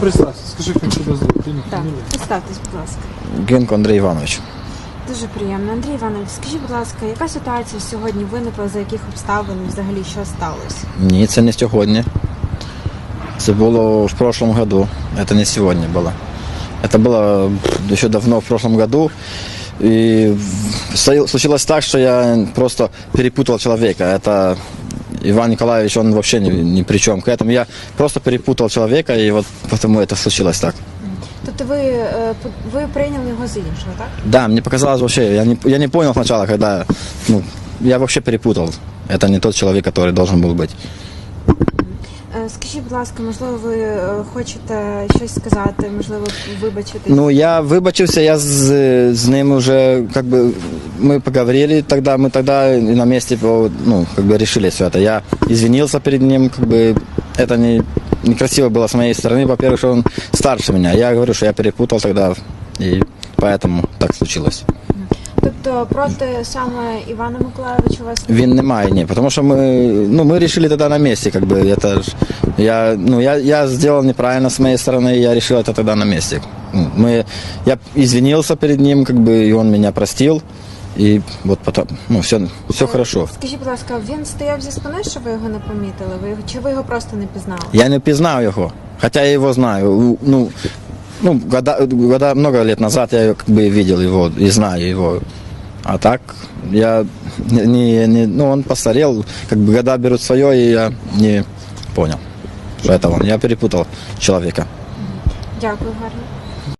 Представься, скажи, как тебя зовут, имя, Так, фамилия. представтесь, будь ласка. Генко Андрій Іванович. Дуже приємно. Андрій Іванович, скажіть, будь ласка, яка ситуація сьогодні виникла, за яких обставин і взагалі що сталося? Ні, це не сьогодні. Це було в прошлом году. Это не сегодня было. Это было еще давно в прошлом году. И стоял- случилось так, что я просто перепутал человека. Это Иван Николаевич, он вообще ни, ни при чем к этому. Я просто перепутал человека, и вот потому это случилось так. Тобто ви, е, по- ви прийняли його за іншого, так? Да, мне показалось вообще, я не, я не понял сначала, когда, ну, я вообще перепутал. Это не тот человек, который должен был быть. Е, Скажіть, будь ласка, можливо, ви е, хочете щось сказати, можливо, вибачити? Ну, я выбачился, я с, с ним уже, как бы, мы поговорили тогда, мы тогда и на месте, по- ну, как бы решили все это. Я извинился перед ним, как бы, это не, некрасиво было с моей стороны, во-первых, что он старше меня. Я говорю, что я перепутал тогда, и поэтому так случилось. Тобто проти саме Івана Миколаєвича у вас Він немає, ні, потому что мы, ну, мы решили тогда на месте, как бы, это ж, я, ну, я, я сделал неправильно с моей стороны, и я решил это тогда на месте. Ну, Мы, я извинился перед ним, как бы, и он меня простил, и вот потом, ну, все, все хорошо. Скажіть, будь ласка, він стояв зі спини, що ви його не помітили? Ви його чи ви його просто не пізнали? Я не пізнав його, хотя я его знаю, У- ну, ну, года, года, много лет назад я как бы видел его и знаю его. А так, я не, не, не- ну, он постарел, как бы года берут свое, и я не понял, что это он. Я перепутал человека. Дякую, гарно.